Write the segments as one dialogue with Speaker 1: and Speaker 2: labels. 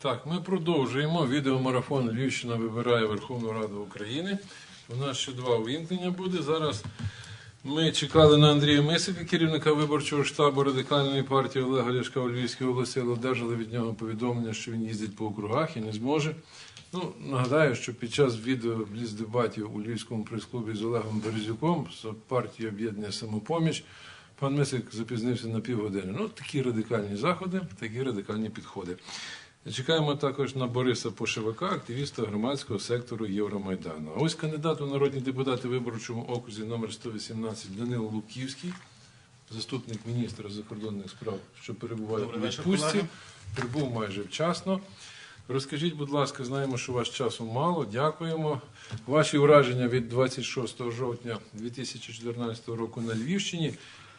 Speaker 1: Так, ми продовжуємо. Відеомарафон Львівщина вибирає Верховну Раду України. У нас ще два увімкнення буде. Зараз ми чекали на Андрія Мисика, керівника виборчого штабу радикальної партії Олега Ляшка у Львівській області, але одержали від нього повідомлення, що він їздить по округах і не зможе. Ну, нагадаю, що під час відео дебатів у Львівському прес-клубі з Олегом Березюком з партії об'єднання самопоміч пан Мисик запізнився на півгодини. Ну, такі радикальні заходи, такі радикальні підходи. Чекаємо також на Бориса Пошивака, активіста громадського сектору Євромайдану. А ось кандидат у народні депутати виборчому окрузі номер 118 Данило Луківський, заступник міністра закордонних справ, що перебуває у відпустці, прибув майже вчасно. Розкажіть, будь ласка, знаємо, що у вас часу мало. Дякуємо. Ваші враження від 26 жовтня 2014 року на Львівщині.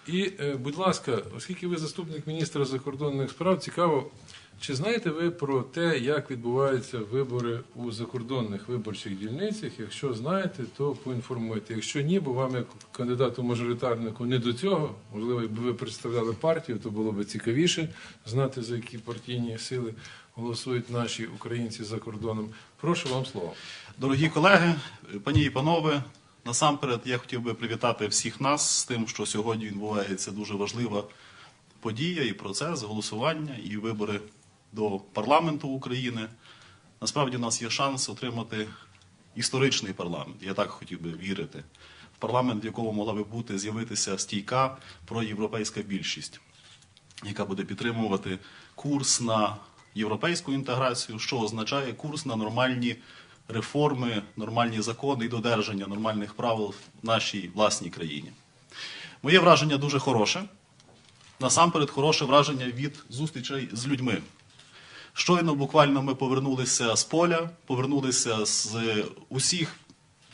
Speaker 1: І, е, будь ласка, оскільки ви заступник міністра закордонних справ, цікаво, чи знаєте ви про те, як відбуваються вибори у закордонних виборчих дільницях? Якщо знаєте, то поінформуйте. Якщо ні, бо вам як кандидату мажоритарнику не до цього, можливо, якби ви представляли партію, то було б цікавіше знати, за які партійні сили голосують наші українці за кордоном. Прошу вам слово.
Speaker 2: Дорогі колеги, пані і панове, насамперед я хотів би привітати всіх нас з тим, що сьогодні відбувається дуже важлива подія і процес голосування і вибори до парламенту України. Насправді у нас є шанс отримати історичний парламент. Я так хотів би вірити. В парламент, в якому могла би бути з'явитися стійка проєвропейська більшість, яка буде підтримувати курс на європейську інтеграцію, що означає курс на нормальні реформи, нормальні закони і додержання нормальних правил в нашій власній країні. Моє враження дуже хороше. Насамперед, хороше враження від зустрічей з людьми. Щойно буквально ми повернулися з поля, повернулися з усіх,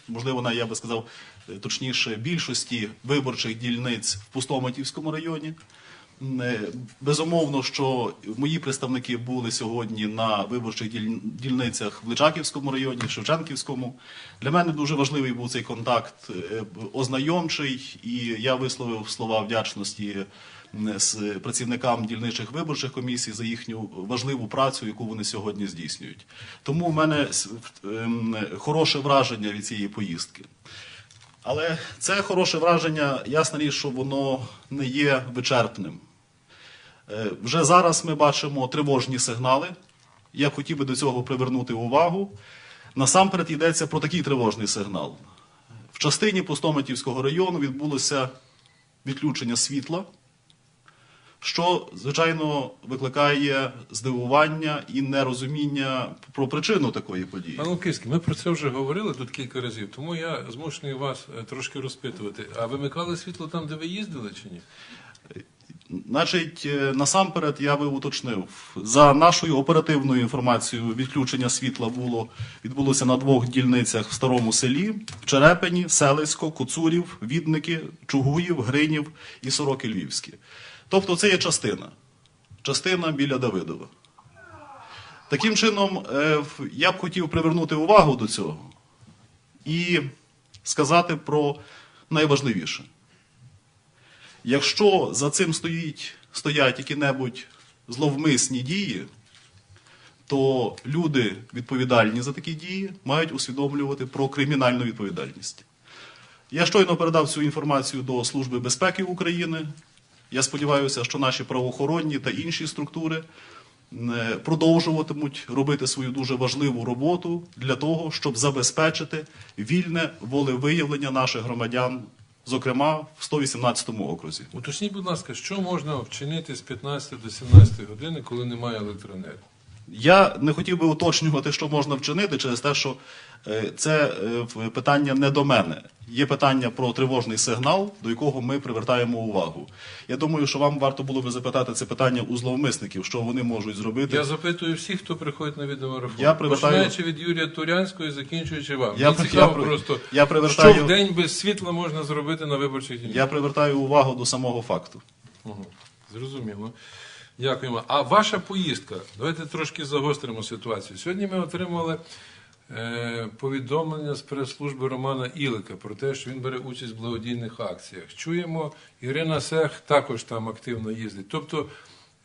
Speaker 2: можливо, я би сказав, е, точніше, більшості виборчих дільниць в Пустоматівському районі. Е, Безумовно, що мої представники були сьогодні на виборчих дільницях в Личаківському районі, Шевченківському. Для мене дуже важливий був цей контакт е, ознайомчий, і я висловив слова вдячності з працівникам дільничих виборчих комісій за їхню важливу працю, яку вони сьогодні здійснюють. Тому в мене ем, хороше враження від цієї поїздки. Але це хороше враження, ясна річ, що воно не є вичерпним. Е, Вже зараз ми бачимо тривожні сигнали. Я хотів би до цього привернути увагу. Насамперед йдеться про такий тривожний сигнал. В частині Пустоматівського району відбулося відключення світла, що, звичайно, викликає здивування і нерозуміння про причину такої події.
Speaker 1: Пане Луківський, ми про це вже говорили тут кілька разів, тому я змушений вас е, трошки розпитувати. А вимикали світло там, де ви їздили, чи ні?
Speaker 2: Значить, е, насамперед я би уточнив. За нашою оперативною інформацією, відключення світла було відбулося на двох дільницях в старому селі: в Черепені, Селисько, Коцурів, Відники, Чугуїв, Гринів і Сороки Львівські. Тобто це є частина. Частина біля Давидова. Таким чином, е, я б хотів привернути увагу до цього і сказати про найважливіше. Якщо за цим стоїть, стоять які-небудь зловмисні дії, то люди, відповідальні за такі дії, мають усвідомлювати про кримінальну відповідальність. Я щойно передав цю інформацію до Служби безпеки України. Я сподіваюся, що наші правоохоронні та інші структури е, продовжуватимуть робити свою дуже важливу роботу для того, щоб забезпечити вільне волевиявлення наших громадян, зокрема в 118 окрузі.
Speaker 1: Уточніть, будь ласка, що можна вчинити з 15 до 17 години, коли немає електроенергії?
Speaker 2: Я не хотів би уточнювати, що можна вчинити через те, що це е, питання не до мене. Є питання про тривожний сигнал, до якого ми привертаємо увагу. Я думаю, що вам варто було би запитати це питання у зловмисників, що вони можуть зробити.
Speaker 1: Я запитую всіх, хто приходить на відеомарафон.
Speaker 2: Я привертаю-
Speaker 1: Починаючи від Юрія Турянського і закінчуючи вам.
Speaker 2: Я
Speaker 1: Мені цікаво
Speaker 2: я
Speaker 1: просто,
Speaker 2: я привертаю-
Speaker 1: що в день без світла можна зробити на виборчих дільницях.
Speaker 2: Я привертаю увагу до самого факту.
Speaker 1: Угу. Зрозуміло. Дякуємо. А ваша поїздка? Давайте трошки загостримо ситуацію. Сьогодні ми отримали е, повідомлення з прес-служби Романа Ілика про те, що він бере участь в благодійних акціях. Чуємо, Ірина Сех також там активно їздить. Тобто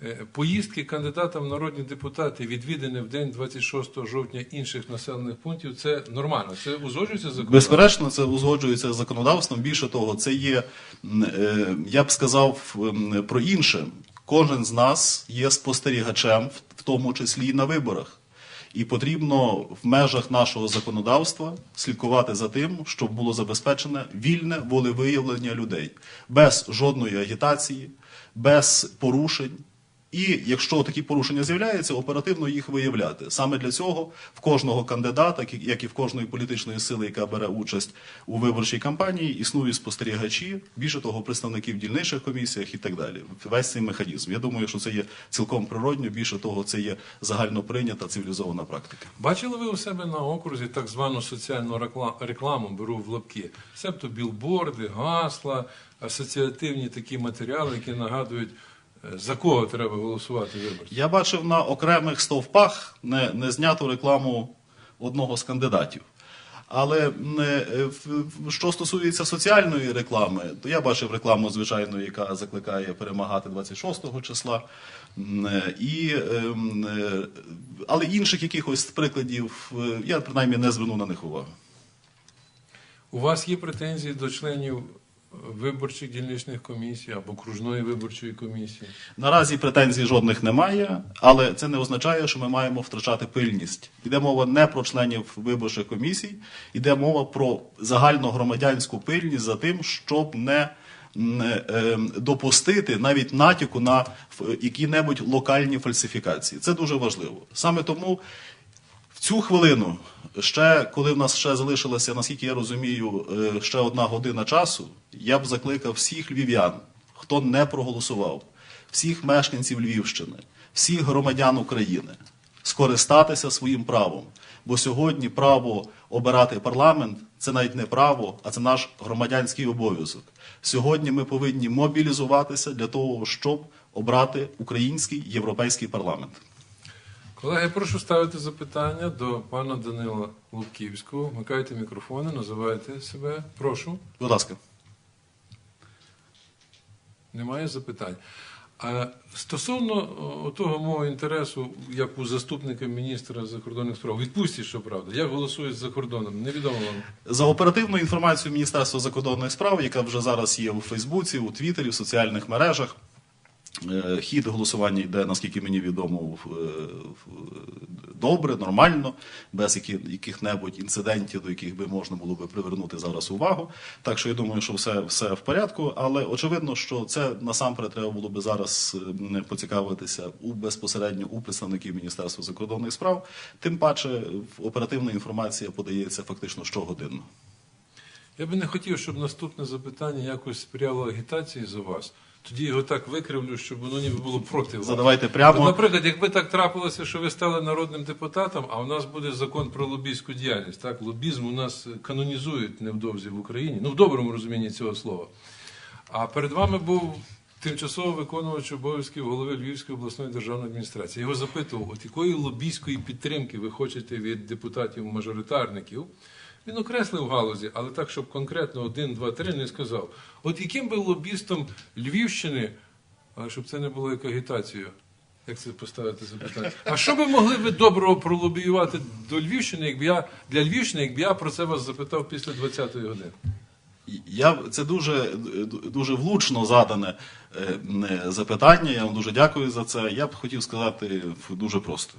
Speaker 1: Е, Поїздки кандидатам в народні депутати, відвідини в день 26 жовтня інших населених пунктів, це нормально. Це узгоджується з законом?
Speaker 2: Безперечно, це узгоджується законодавством. Більше того, це є, е, я б сказав про інше. Кожен з нас є спостерігачем, в тому числі і на виборах. І потрібно в межах нашого законодавства слідкувати за тим, щоб було забезпечене вільне волевиявлення людей без жодної агітації, без порушень. І якщо такі порушення з'являються, оперативно їх виявляти. Саме для цього в кожного кандидата, як і- в кожної політичної сили, яка бере участь у виборчій кампанії, існують спостерігачі, більше того, представників в дільничних комісіях і так далі. Весь цей механізм. Я думаю, що це є цілком природньо. Більше того, це є загально прийнята цивілізована практика.
Speaker 1: Бачили ви у себе на окрузі так звану соціальну рекла- рекламу, беру в лапки, себто білборди, гасла, асоціативні такі матеріали, які нагадують, за кого треба голосувати виборці.
Speaker 2: Я бачив на окремих стовпах не, не зняту рекламу одного з кандидатів. Але не, е, що стосується соціальної реклами, то я бачив рекламу, звичайно, яка закликає перемагати 26 числа. Е, І, ем, е, але інших якихось прикладів я принаймні не зверну на них увагу.
Speaker 1: У вас є претензії до членів виборчих дільничних комісій або окружної виборчої комісії?
Speaker 2: Наразі претензій жодних немає, але це не означає, що ми маємо втрачати пильність. Йде мова не про членів виборчих комісій, йде мова про загальногромадянську пильність за тим, щоб не е, допустити навіть натяку на ф- які-небудь локальні фальсифікації. Це дуже важливо. Саме тому в цю хвилину, ще коли в нас ще залишилося, наскільки я розумію, е, ще одна година часу, я б закликав всіх львів'ян, хто не проголосував, всіх мешканців Львівщини, всіх громадян України скористатися своїм правом. Бо сьогодні право обирати парламент це навіть не право, а це наш громадянський обов'язок. Сьогодні ми повинні мобілізуватися для того, щоб обрати український європейський парламент.
Speaker 1: Колеги, прошу ставити запитання до пана Данила Лубківського. Вмикайте мікрофони, називайте себе. Прошу.
Speaker 2: Будь ласка.
Speaker 1: Немає запитань. А стосовно того мого інтересу, як у заступника міністра закордонних справ, відпустіть, щоправда, як голосують за кордоном, невідомо вам.
Speaker 2: За оперативною інформацією Міністерства закордонних справ, яка вже зараз є у Фейсбуці, у Твіттері, в соціальних мережах, хід голосування йде, наскільки мені відомо, в- добре, нормально, без яких-небудь інцидентів, до яких би можна було би привернути зараз увагу. Так що я думаю, що все, все в порядку. Але очевидно, що це насамперед треба було би зараз е, поцікавитися у безпосередньо у представників Міністерства закордонних справ. Тим паче, оперативна інформація подається фактично щогодинно.
Speaker 1: Я би не хотів, щоб наступне запитання якось сприяло агітації за вас. Тоді його так викривлю, щоб воно ніби було проти вас.
Speaker 2: Задавайте прямо.
Speaker 1: От, наприклад, якби так трапилося, що ви стали народним депутатом, а у нас буде закон про лобійську діяльність. Так, лобізм у нас канонізують невдовзі в Україні, ну в доброму розумінні цього слова. А перед вами був тимчасово виконувач обов'язків голови Львівської обласної державної адміністрації. Я Його запитував, от якої лобійської підтримки ви хочете від депутатів-мажоритарників. Він окреслив галузі, але так, щоб конкретно один, два, три не сказав. От яким би лобістом Львівщини, щоб це не було як агітацією, як це поставити запитання? А що би могли ви доброго пролобіювати до Львівщини, якби я для Львівщини, якби я про це вас запитав після 20-ї години?
Speaker 2: Я це дуже дуже влучно задане е, запитання. Я вам дуже дякую за це. Я б хотів сказати дуже просто.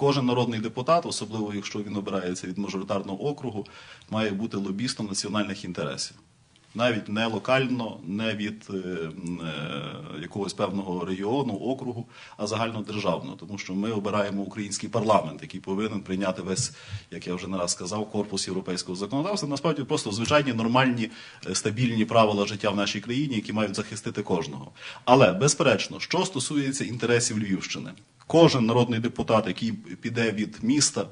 Speaker 2: Кожен народний депутат, особливо якщо він обирається від мажоритарного округу, має бути лобістом національних інтересів. Навіть не локально, не від е, е, якогось певного регіону, округу, а загальнодержавно, тому що ми обираємо український парламент, який повинен прийняти весь, як я вже не раз сказав, корпус європейського законодавства. Насправді просто звичайні нормальні е, стабільні правила життя в нашій країні, які мають захистити кожного. Але безперечно, що стосується інтересів Львівщини, кожен народний депутат, який піде від міста,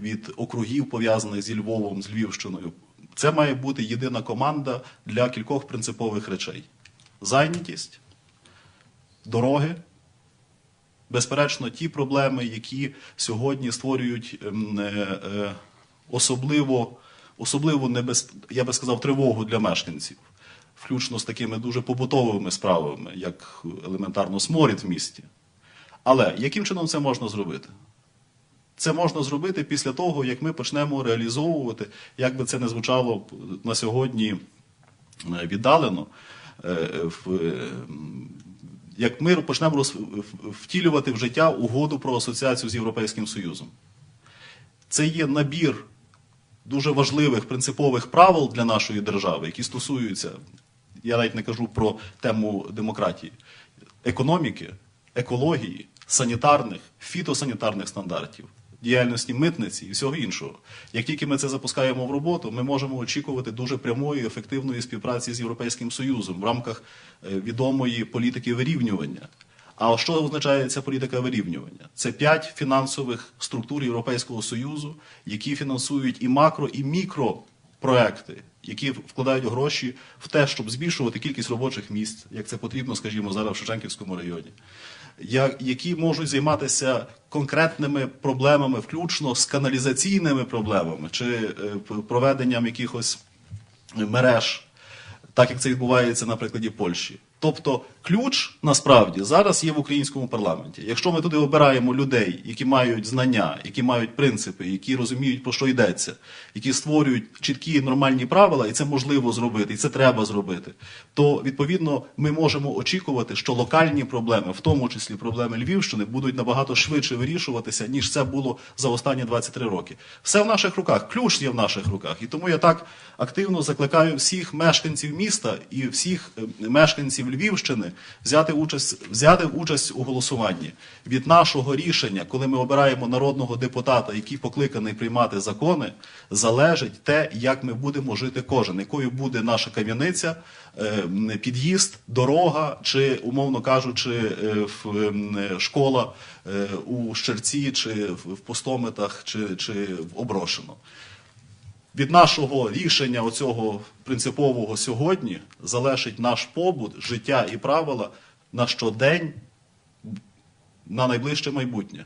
Speaker 2: від округів пов'язаних зі Львовом, з Львівщиною. Це має бути єдина команда для кількох принципових речей: зайнятість, дороги, безперечно, ті проблеми, які сьогодні створюють ем, е, е, особливо, особливо небез... я би сказав, тривогу для мешканців. включно з такими дуже побутовими справами, як елементарно сморід в місті. Але яким чином це можна зробити? Це можна зробити після того, як ми почнемо реалізовувати, як би це не звучало на сьогодні е, віддалено, е, е, як ми почнемо втілювати в життя угоду про асоціацію з Європейським Союзом. Це є набір дуже важливих принципових правил для нашої держави, які стосуються, я навіть не кажу про тему демократії, економіки, екології, санітарних, фітосанітарних стандартів, діяльності митниці і всього іншого. Як тільки ми це запускаємо в роботу, ми можемо очікувати дуже прямої, ефективної співпраці з Європейським Союзом в рамках е, відомої політики вирівнювання. А що означає ця політика вирівнювання? Це п'ять фінансових структур Європейського Союзу, які фінансують і макро, і мікропроекти, які вкладають гроші в те, щоб збільшувати кількість робочих місць, як це потрібно, скажімо, зараз в Шевченківському районі, які можуть займатися конкретними проблемами, включно з каналізаційними проблемами чи е, проведенням якихось мереж так як це відбувається на прикладі Польщі. Тобто ключ насправді зараз є в українському парламенті. Якщо ми туди обираємо людей, які мають знання, які мають принципи, які розуміють про що йдеться, які створюють чіткі нормальні правила, і це можливо зробити, і це треба зробити, то відповідно ми можемо очікувати, що локальні проблеми, в тому числі проблеми Львівщини, будуть набагато швидше вирішуватися, ніж це було за останні 23 роки. Все в наших руках, ключ є в наших руках. І тому я так активно закликаю всіх мешканців міста і всіх е, мешканців Львівщини взяти участь, взяти участь у голосуванні. Від нашого рішення, коли ми обираємо народного депутата, який покликаний приймати закони, залежить те, як ми будемо жити кожен, якою буде наша кам'яниця, е, під'їзд, дорога, чи, умовно кажучи, е, школа е, у Щерці, чи в Пустомитах, чи, чи в Оброшено. Від нашого рішення оцього принципового сьогодні залежить наш побут, життя і правила на щодень на найближче майбутнє.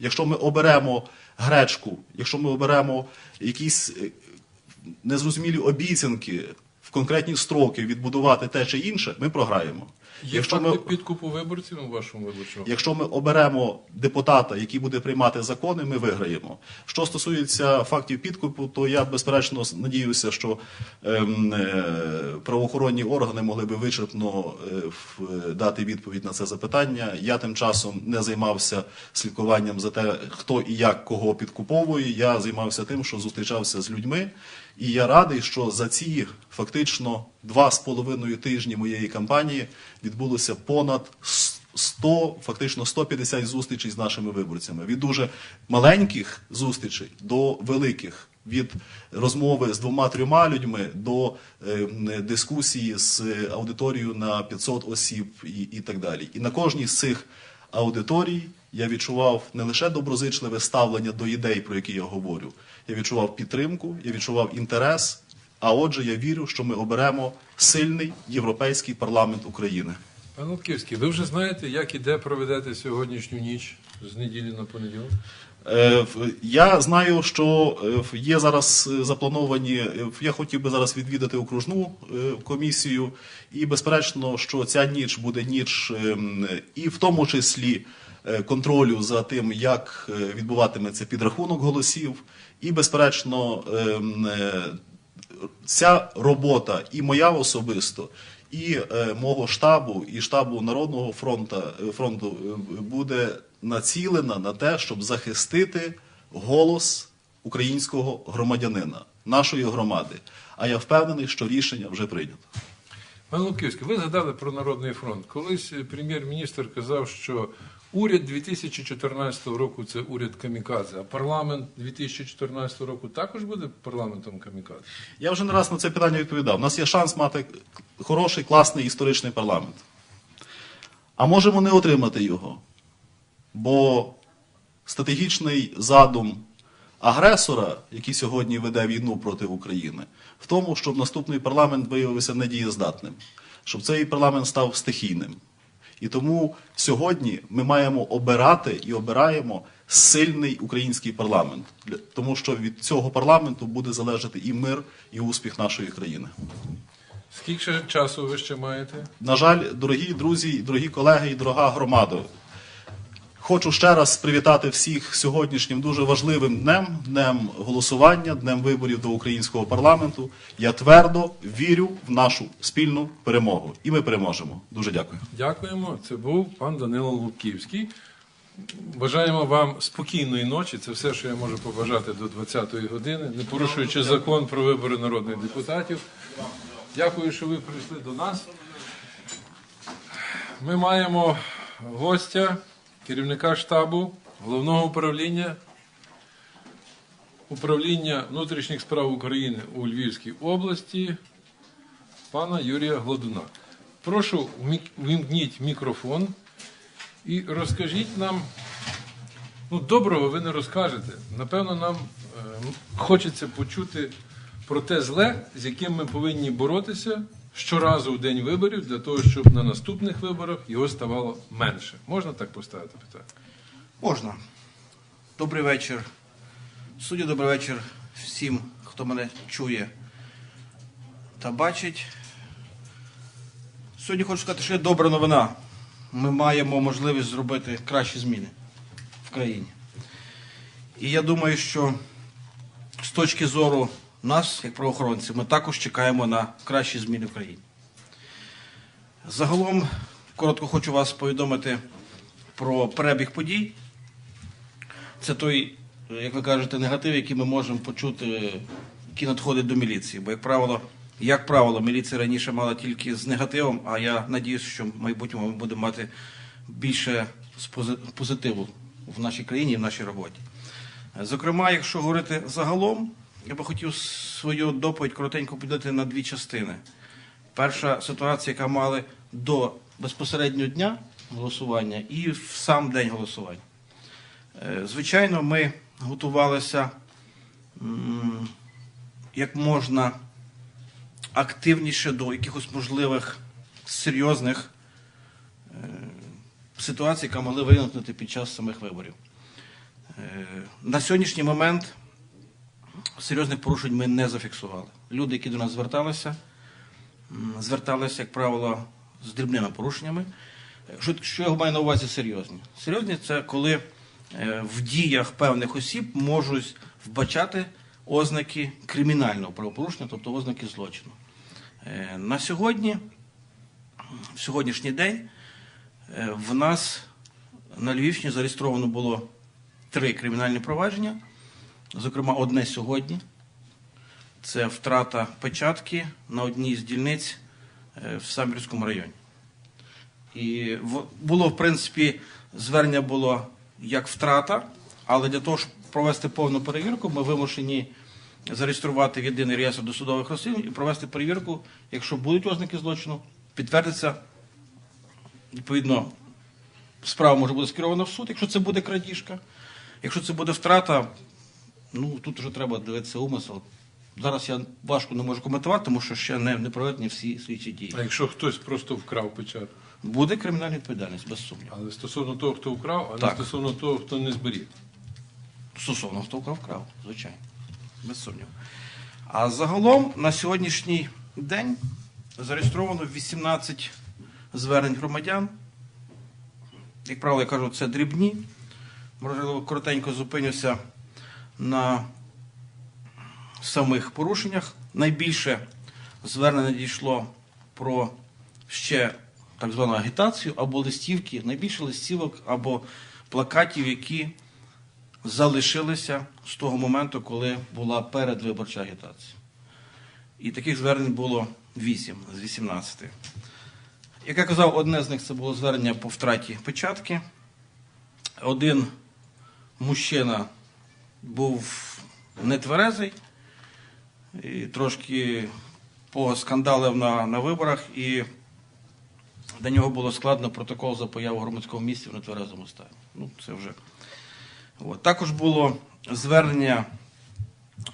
Speaker 2: Якщо ми оберемо гречку, якщо ми оберемо якісь е, незрозумілі обіцянки в конкретні строки відбудувати те чи інше, ми програємо.
Speaker 1: Є
Speaker 2: Якщо
Speaker 1: факти
Speaker 2: ми,
Speaker 1: підкупу виборців у вашому виборчому?
Speaker 2: якщо ми оберемо депутата, який буде приймати закони, ми виграємо. Що стосується фактів підкупу, то я безперечно надіюся, що ем, е, правоохоронні органи могли би вичерпно е, в- дати відповідь на це запитання. Я тим часом не займався слідкуванням за те, хто і як кого підкуповує. Я займався тим, що зустрічався з людьми. І я радий, що за ці фактично два з половиною тижні моєї кампанії відбулося понад 100, фактично 150 зустрічей з нашими виборцями. Від дуже маленьких зустрічей до великих. Від розмови з двома-трьома людьми до е, дискусії з аудиторією на 500 осіб і, і так далі. І на кожній з цих аудиторій я відчував не лише доброзичливе ставлення до ідей, про які я говорю. Я відчував підтримку, я відчував інтерес. А отже, я вірю, що ми оберемо сильний європейський парламент України.
Speaker 1: Пане Лутківський, ви вже знаєте, як і де проведете сьогоднішню ніч з неділі на понеділок?
Speaker 2: Е, Я знаю, що е, є зараз е, заплановані. Я хотів би зараз відвідати окружну комісію, і безперечно, що ця ніч буде ніч ем, і в тому числі контролю за тим, як е, відбуватиметься підрахунок голосів, і безперечно, ем, е, ця робота і моя особисто, і е, мого штабу, і штабу Народного фронту, фронту е, буде націлена на те, щоб захистити голос українського громадянина, нашої громади. А я впевнений, що рішення вже прийнято.
Speaker 1: Пане Лутківський, ви згадали про Народний фронт. Колись е, прем'єр-міністр казав, що уряд 2014 року це уряд камікадзе, а парламент 2014 року також буде парламентом камікадзе.
Speaker 2: Я вже не раз на це питання відповідав. У нас є шанс мати хороший, класний історичний парламент. А можемо не отримати його. Бо стратегічний задум агресора, який сьогодні веде війну проти України, в тому, щоб наступний парламент виявився недієздатним, щоб цей парламент став стихійним. І тому сьогодні ми маємо обирати і обираємо сильний український парламент, тому що від цього парламенту буде залежати і мир, і успіх нашої країни.
Speaker 1: Скільки часу ви ще маєте?
Speaker 2: На жаль, дорогі друзі, дорогі колеги і дорога громада. Хочу ще раз привітати всіх сьогоднішнім дуже важливим днем, днем голосування, днем виборів до українського парламенту. Я твердо вірю в нашу спільну перемогу. І ми переможемо. Дуже дякую.
Speaker 1: Дякуємо. Це був пан Данило Лубківський. Бажаємо вам спокійної ночі. Це все, що я можу побажати до 20-ї години, не порушуючи закон про вибори народних депутатів. Дякую, що ви прийшли до нас. Ми маємо гостя, керівника штабу, головного управління управління внутрішніх справ України у Львівській області пана Юрія Гладуна. Прошу, вімкніть мікрофон і розкажіть нам. Ну, доброго ви не розкажете. Напевно, нам е, хочеться почути про те зле, з яким ми повинні боротися щоразу в день виборів, для того, щоб на наступних виборах його ставало менше. Можна так поставити питання?
Speaker 3: Можна. Добрий вечір. Судді, добрий вечір всім, хто мене чує та бачить. Сьогодні хочу сказати, що є добра новина. Ми маємо можливість зробити кращі зміни в країні. І я думаю, що з точки зору нас, як правоохоронців, ми також чекаємо на кращі зміни в країні. Загалом, коротко хочу вас повідомити про перебіг подій. Це той, як ви кажете, негатив, який ми можемо почути, який надходить до міліції. Бо, як правило, як правило, міліція раніше мала тільки з негативом, а я надіюся, що в майбутньому ми будемо мати більше позитиву в нашій країні і в нашій роботі. Зокрема, якщо говорити загалом, я би хотів свою доповідь коротенько поділити на дві частини. Перша ситуація, яка мали до безпосереднього дня голосування і в сам день голосування. Е, Звичайно, ми готувалися як можна активніше до якихось можливих серйозних е, ситуацій, які могли виникнути під час самих виборів. Е, На сьогоднішній момент серйозних порушень ми не зафіксували. Люди, які до нас зверталися, зверталися, як правило, з дрібними порушеннями. Що, що я маю на увазі серйозні? Серйозні це коли е, в діях певних осіб можуть вбачати ознаки кримінального правопорушення, тобто ознаки злочину. Е, На сьогодні, в сьогоднішній день, е, в нас на Львівщині зареєстровано було три кримінальні провадження, зокрема, одне сьогодні. Це втрата печатки на одній з дільниць е, в Самбірському районі. І було, в принципі, звернення було як втрата, але для того, щоб провести повну перевірку, ми вимушені зареєструвати в єдиний реєстр досудових розслідувань і провести перевірку, якщо будуть ознаки злочину, підтвердиться, відповідно, справа може бути скерована в суд, якщо це буде крадіжка. Якщо це буде втрата, ну тут вже треба дивитися умисел. Зараз я важко не можу коментувати, тому що ще не, не проведені всі слідчі дії.
Speaker 1: А якщо хтось просто вкрав печатку?
Speaker 3: Буде кримінальна відповідальність, без сумніву.
Speaker 1: Але стосовно того, хто вкрав, а не
Speaker 3: Так.
Speaker 1: стосовно того, хто не зберіг.
Speaker 3: Стосовно хто вкрав, вкрав, звичайно. Без сумніву. А загалом на сьогоднішній день зареєстровано 18 звернень громадян. Як правило, я кажу, це дрібні. Можливо, коротенько зупинюся на самих порушеннях. Найбільше звернень надійшло про ще так звану агітацію або листівки, найбільше листівок або плакатів, які залишилися з того моменту, коли була передвиборча агітація. І таких звернень було 8 з 18. Як я казав, одне з них це було звернення по втраті печатки. Один мужчина був нетверезий, і трошки поскандалив на, на виборах, і до нього було складно протокол за появу в громадському місці в нетверезому стані. Ну, це вже От. Також було звернення,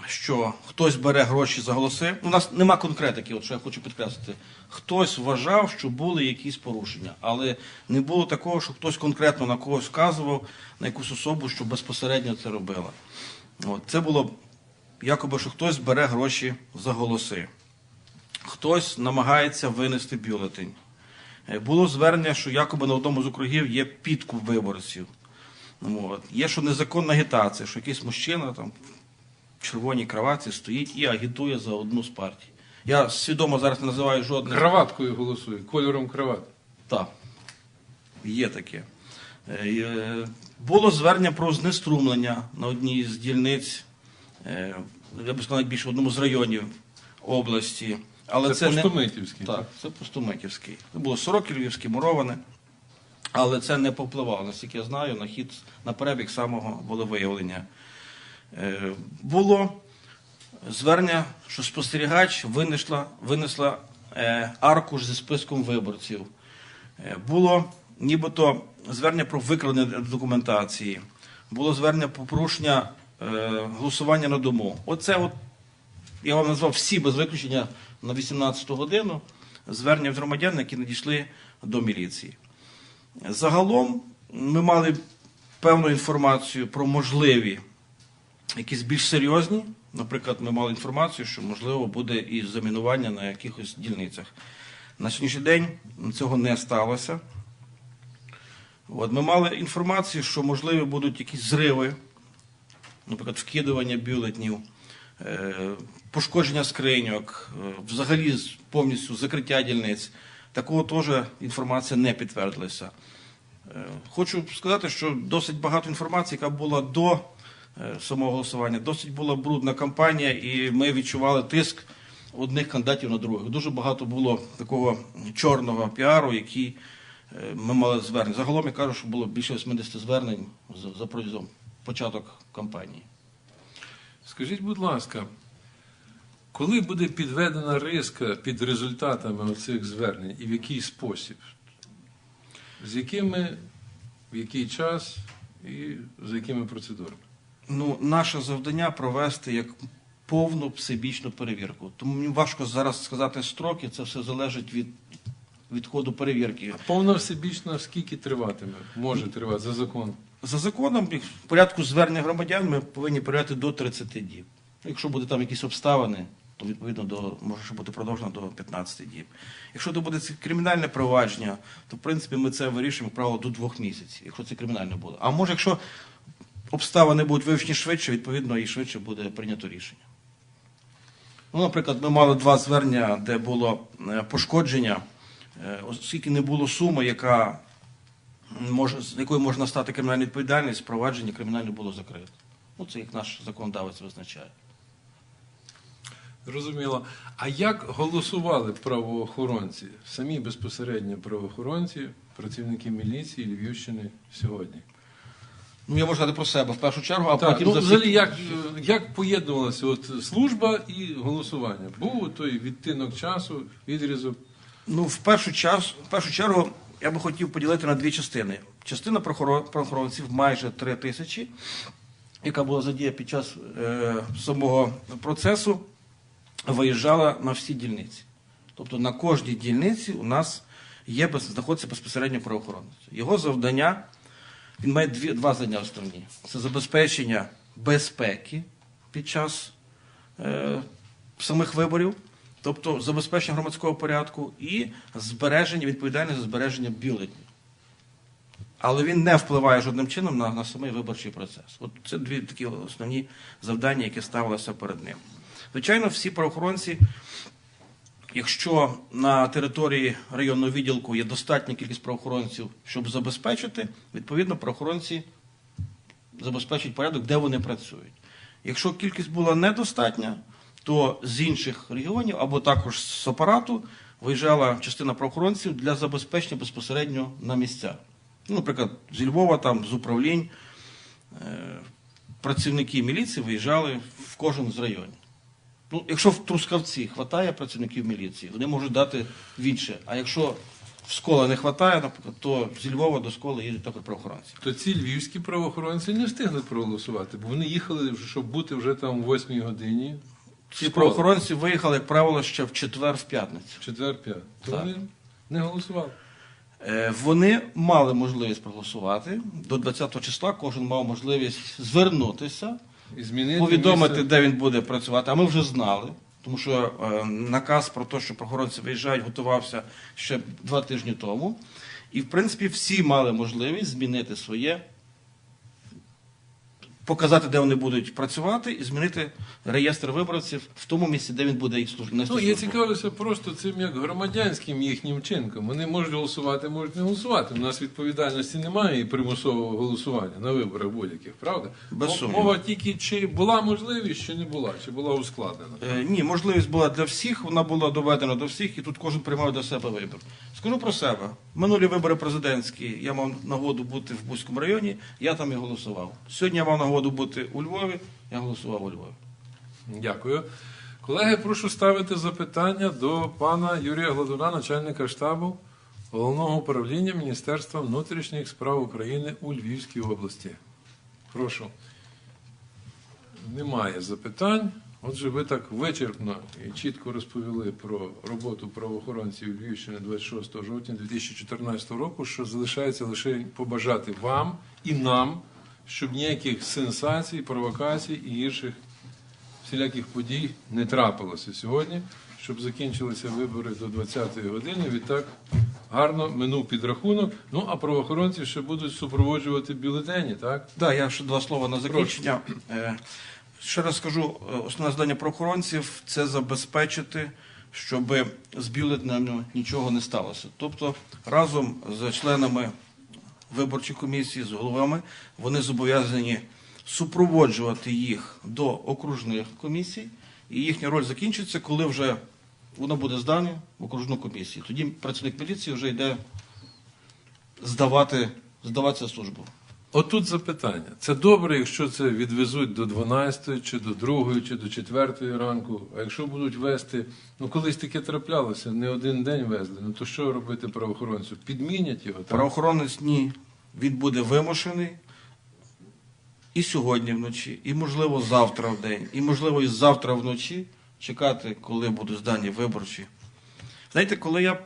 Speaker 3: що хтось бере гроші за голоси. У нас нема конкретики, от що я хочу підкреслити. Хтось вважав, що були якісь порушення, але не було такого, що хтось конкретно на когось вказував, на якусь особу, що безпосередньо це робила. От. Це було якоби, що хтось бере гроші за голоси. хтось намагається винести бюлетень. Е, Було звернення, що якоби на одному з округів є підкуп виборців. От. Є, що незаконна агітація, що якийсь мужчина там в червоній кроватці стоїть і агітує за одну з партій. Я свідомо зараз не називаю жодних.
Speaker 1: Краваткою голосує, кольором крават.
Speaker 3: Так, є таке. Було звернення про знеструмлення на одній з дільниць, е, я би сказав, більше в одному з районів області. Але
Speaker 1: Це,
Speaker 3: це, не... Так, це Пустомитівський. Це було Сороки Львівське, Муроване. Але це не повпливало, наскільки я знаю, на хід, на перебіг самого волевиявлення. Е, було звернення, що спостерігач винесла, винесла е, аркуш зі списком виборців. Було нібито звернення про викрадення документації. Було звернення про порушення е, голосування на дому. Оце от я вам назвав всі без виключення на 18 годину звернення громадян, які надійшли до міліції. Загалом ми мали певну інформацію про можливі якісь більш серйозні. Наприклад, ми мали інформацію, що можливо буде і замінування на якихось дільницях. На сьогоднішній день цього не сталося. От, ми мали інформацію, що можливі будуть якісь зриви, наприклад, вкидування бюлетнів, е, пошкодження скриньок, е, взагалі повністю закриття дільниць. Такого теж інформація не підтвердилася. Е, Хочу сказати, що досить багато інформації, яка була до самого голосування, досить була брудна кампанія, і ми відчували тиск одних кандидатів на других. Дуже багато було такого чорного піару, який ми мали звернень. Загалом я кажу, що було більше 80 звернень за, протягом початок кампанії.
Speaker 1: Скажіть, будь ласка, коли буде підведена риска під результатами оцих звернень і в який спосіб? З якими, в який час і з якими процедурами?
Speaker 3: Ну, наше завдання провести як повну всебічну перевірку. Тому мені важко зараз сказати строки, це все залежить від, від ходу перевірки.
Speaker 1: Повна всебічна скільки триватиме? Може тривати за законом.
Speaker 3: За законом, в порядку звернення громадян, ми повинні перевіряти до 30 діб. Якщо буде там якісь обставини, то відповідно до може бути продовжено до 15 діб. Якщо це буде кримінальне провадження, то в принципі ми це вирішуємо як правило до двох місяців, якщо це кримінальне буде. А може, якщо обставини будуть вивчені швидше, відповідно і швидше буде прийнято рішення. Ну, наприклад, ми мали два звернення, де було е, пошкодження, оскільки не було суми, яка може, з якою можна стати кримінальна відповідальність, провадження кримінальне було закрите. Ну, це як наш законодавець визначає.
Speaker 1: Зрозуміло. А як голосували правоохоронці, самі безпосередньо правоохоронці, працівники міліції Львівщини сьогодні?
Speaker 3: Ну, я можу сказати про себе в першу чергу, а
Speaker 1: Так,
Speaker 3: потім
Speaker 1: ну,
Speaker 3: за всі-
Speaker 1: взагалі, як, е, як поєднувалася от служба і голосування? Був той відтинок часу, відрізок.
Speaker 3: Ну, в першу, час, в першу чергу я би хотів поділити на дві частини. Частина правоохоронців майже три тисячі, яка була задіяна під час е, самого процесу, виїжджала на всі дільниці. Тобто на кожній дільниці у нас є знаходиться безпосередньо правоохоронець. Його завдання, він має дві, два завдання основні: це забезпечення безпеки під час е, самих виборів, тобто забезпечення громадського порядку і збереження, відповідальність за збереження бюлетнів. Але він не впливає жодним чином на, на самий виборчий процес. От це дві такі основні завдання, які ставилися перед ним. Звичайно, всі правоохоронці, якщо на території районного відділку є достатня кількість правоохоронців, щоб забезпечити, відповідно, правоохоронці забезпечують порядок, де вони працюють. Якщо кількість була недостатня, то з інших регіонів або також з апарату виїжджала частина правоохоронців для забезпечення безпосередньо на місцях. Ну, наприклад, зі Львова, там, з управлінь, е, працівники міліції виїжджали в кожен з районів. Ну, якщо в Трускавці хватає працівників міліції, вони можуть дати в інше. А якщо в Скола не вистачає, наприклад, то зі Львова до Сколи їдуть також правоохоронці.
Speaker 1: То ці львівські правоохоронці не встигли проголосувати, бо вони їхали, щоб бути вже там о 8 годині.
Speaker 3: Ці
Speaker 1: Школа.
Speaker 3: правоохоронці виїхали, як правило, ще в четвер, в п'ятницю.
Speaker 1: Четвер-п'ят. То
Speaker 3: Так.
Speaker 1: вони не голосували.
Speaker 3: Е, Вони мали можливість проголосувати. До 20 числа кожен мав можливість звернутися,
Speaker 1: І змінити
Speaker 3: повідомити,
Speaker 1: місце.
Speaker 3: де він буде працювати. А ми вже знали. Тому що е, наказ про те, що правоохоронці виїжджають, готувався ще два тижні тому. І, в принципі, всі мали можливість змінити своє, показати, де вони будуть працювати, і змінити реєстр виборців в тому місці, де він буде їх служити. нести
Speaker 1: Ну, я цікавлюся просто цим як громадянським їхнім вчинком. Вони можуть голосувати, можуть не голосувати. У нас відповідальності немає і примусового голосування на виборах будь-яких, правда?
Speaker 3: Без.
Speaker 1: Мова тільки чи була можливість, чи не була, чи була ускладнена.
Speaker 3: Е, Ні, можливість була для всіх, вона була доведена до всіх, і тут кожен приймав для себе вибір. Скажу про себе. Минулі вибори президентські, я мав нагоду бути в Бузькому районі, я там і голосував. Сьогодні я мав нагоду бути у Львові, я голосував у Львові.
Speaker 1: Дякую. Колеги, прошу ставити запитання до пана Юрія Гладуна, начальника штабу Головного управління Міністерства внутрішніх справ України у Львівській області. Прошу. Немає запитань. Отже, ви так вичерпно і чітко розповіли про роботу правоохоронців Львівщини 26 жовтня 2014 року, що залишається лише побажати вам і нам, щоб ніяких сенсацій, провокацій і інших всіляких подій не трапилося сьогодні, щоб закінчилися вибори до 20-ї години. Відтак гарно минув підрахунок. Ну а правоохоронці ще будуть супроводжувати бюлетені, так?
Speaker 3: Так, я ще два слова на закінчення. Е, Ще раз скажу, е, основне завдання правоохоронців це забезпечити, щоб з бюлетнями нічого не сталося. Тобто разом з членами виборчої комісії, з головами, вони зобов'язані супроводжувати їх до окружних комісій, і їхня роль закінчиться, коли вже воно буде здане в окружну комісію. Тоді працівник міліції вже йде здавати, здавати службу.
Speaker 1: Отут запитання. Це добре, якщо це відвезуть до 12 чи до 2 чи до 4 ранку. А якщо будуть вести, ну колись таке траплялося, не один день везли. Ну то що робити правоохоронцю? Підмінять його, так?
Speaker 3: Правоохоронець ні. Він буде вимушений і сьогодні вночі, і, можливо, завтра в день, і, можливо, і завтра вночі чекати, коли будуть здані виборчі. Знаєте, коли я,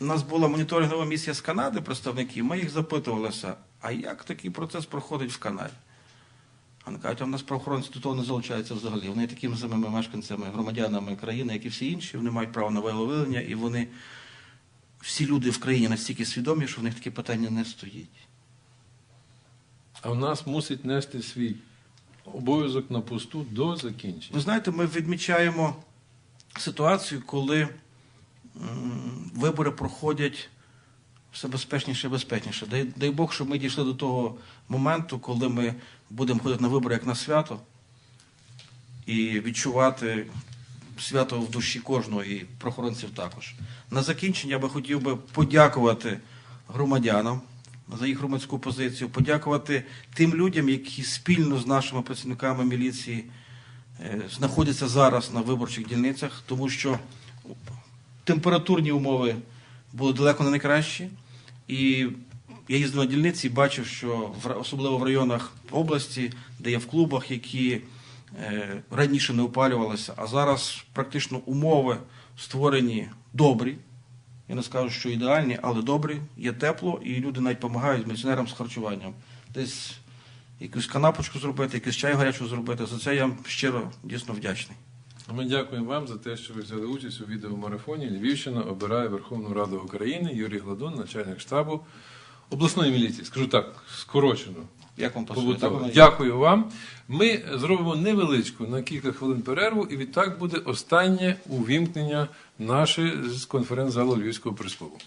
Speaker 3: у нас була моніторингова місія з Канади, представників, ми їх запитувалися, а як такий процес проходить в Канаді? Вони кажуть, а в нас правоохоронці до того не залучаються взагалі. Вони такими самими мешканцями, громадянами країни, як і всі інші, вони мають право на волевиявлення, і вони всі люди в країні настільки свідомі, що в них таке питання не стоїть.
Speaker 1: А в нас мусить нести свій обов'язок на посту до закінчення.
Speaker 3: Ви знаєте, ми відмічаємо ситуацію, коли вибори проходять все безпечніше і безпечніше. Дай, дай Бог, щоб ми дійшли до того моменту, коли ми будемо ходити на вибори як на свято і відчувати свято в душі кожного і прохоронців також. На закінчення я би хотів би подякувати громадянам за їх громадську позицію, подякувати тим людям, які спільно з нашими працівниками міліції е, знаходяться зараз на виборчих дільницях, тому що температурні умови були далеко не найкращі. І я їздив на дільниці і бачив, що особливо в районах області, де я в клубах, які е, раніше не опалювалися, а зараз практично умови створені добрі. Я не скажу, що ідеальні, але добрі, є тепло, і люди навіть допомагають міліціонерам з харчуванням. Десь якусь канапочку зробити, якийсь чай гарячого зробити. За це я щиро дійсно вдячний.
Speaker 1: Ми дякуємо вам за те, що ви взяли участь у відеомарафоні. Львівщина обирає Верховну Раду України. Юрій Гладун, начальник штабу обласної міліції. Скажу так, скорочено.
Speaker 3: Як вам пасує?
Speaker 1: Дякую вам. Ми зробимо невеличку на кілька хвилин перерву, і відтак буде останнє увімкнення наше з конференц-залу Львівського прес-клубу.